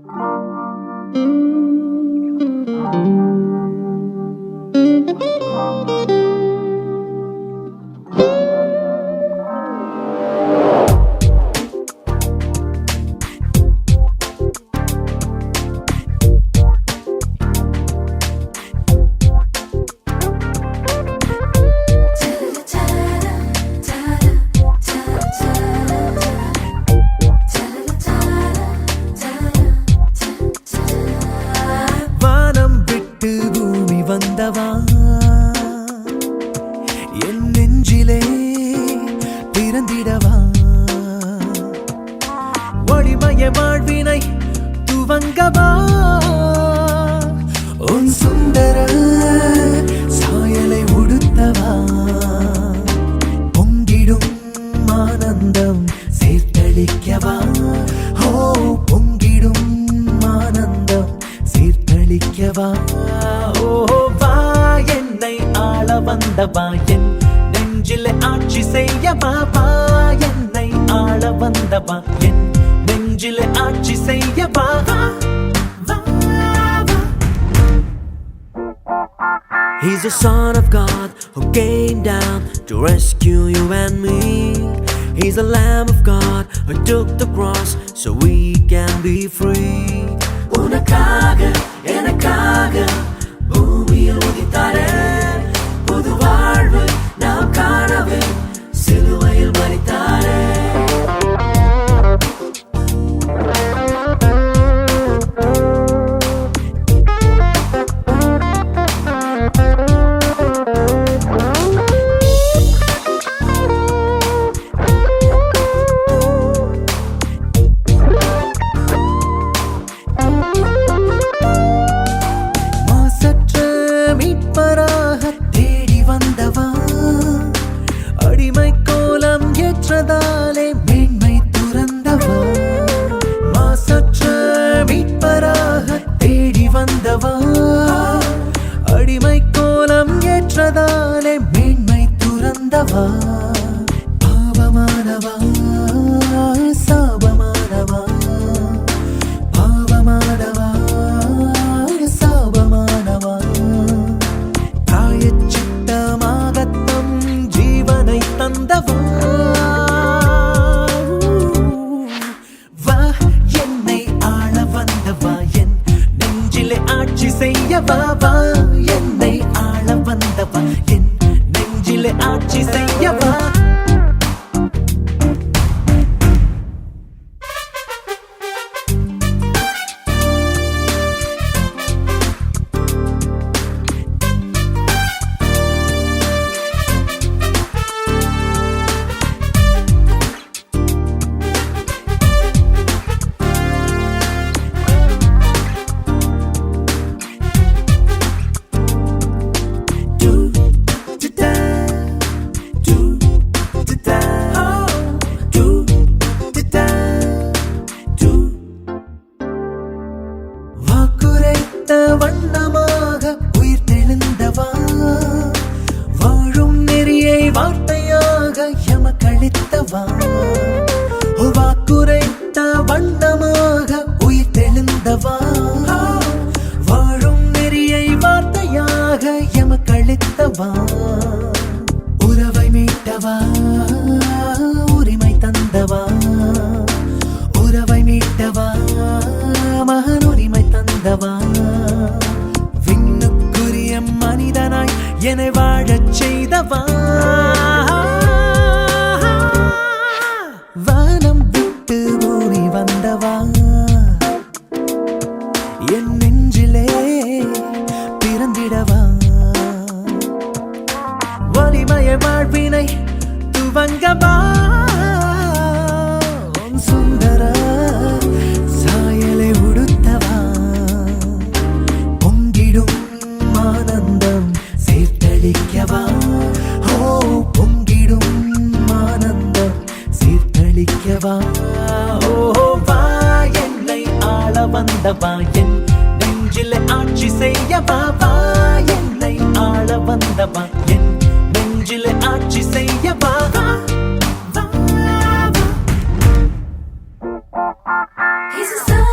you. துவங்கவா உன் சுந்தர சாயலை உடுத்தவா? பொங்கிடும் ஆனந்தம் சேர்த்தளிக்கவா? ஓ பொங்கிடும் ஆனந்தம் சீர்த்தளிக்கவா? ஓ வா என்னை ஆள வந்தவா என் நெஞ்சில் ஆட்சி செய்யவா வா என்னை ஆள வந்தவா என் நெஞ்சில் ஆட்சி செய்யவா வா, வா, வா. He's the Son of God who came down to rescue you and me. He's the Lamb of God who took the cross so we can be free. உனக்காக எனக்காக தேடி அடிமை கோலம் ஏற்றதாலே மேன்மை துறந்தவா? ஆட்சி செய்யவா வா என்னை ஆள வந்தவா? என் நெஞ்சிலே ஆட்சி செய்ய எம கழித்தவா உவா குறைத்த வண்ணமாக உயிர் தெளிந்தவா வாழும் நெறியை வார்த்தையாக எமக்களித்தவா உறவை மீட்டவா? உரிமை தந்தவா? உறவை மீட்டவா? மகன் உரிமை தந்தவா? வா. ஓ வா என்னை ஆள வந்த வா என் நெஞ்சில ஆட்சி செய்ய வா வா. என்னை ஆள வந்த வா என் நெஞ்சில ஆட்சி செய்யவா வா, வா. He's a son